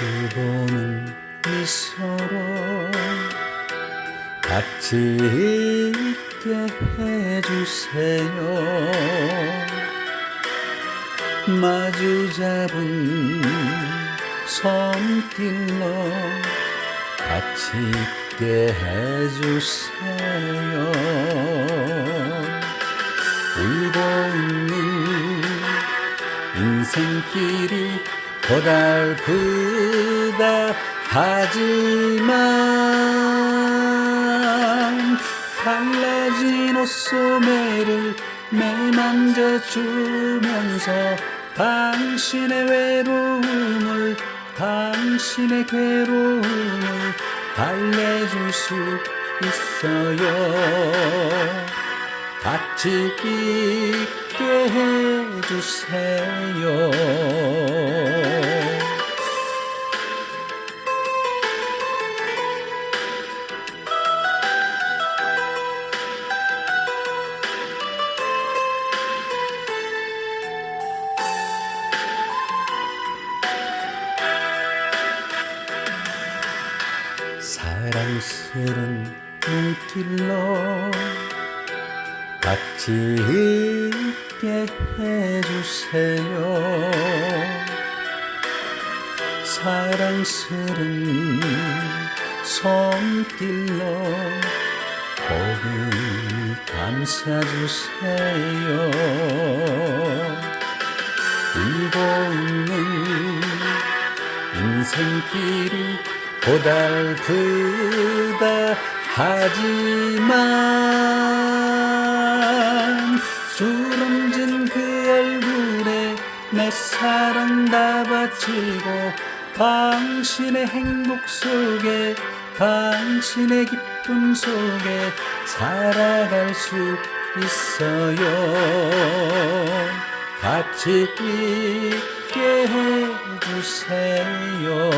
같이 보는 미소로 같이 있게 해주세요. 마주 잡은 손길로 같이 있게 해주세요. 울고 있는 인생길이 고달프다 하지만 갈라진 옷소매를 매만져주면서 당신의 외로움을 당신의 괴로움을 달래줄 수 있어요. 같이 있게 해주세요 사랑스런 눈길로 같이 있게 해주세요. 사랑스런 손길로 복을 감싸주세요. 울고 있는 인생길이 고달프다 하지만 주름진 그 얼굴에 내 사랑 다 바치고 당신의 행복 속에 당신의 기쁨 속에 살아갈 수 있어요. 같이 있게 해주세요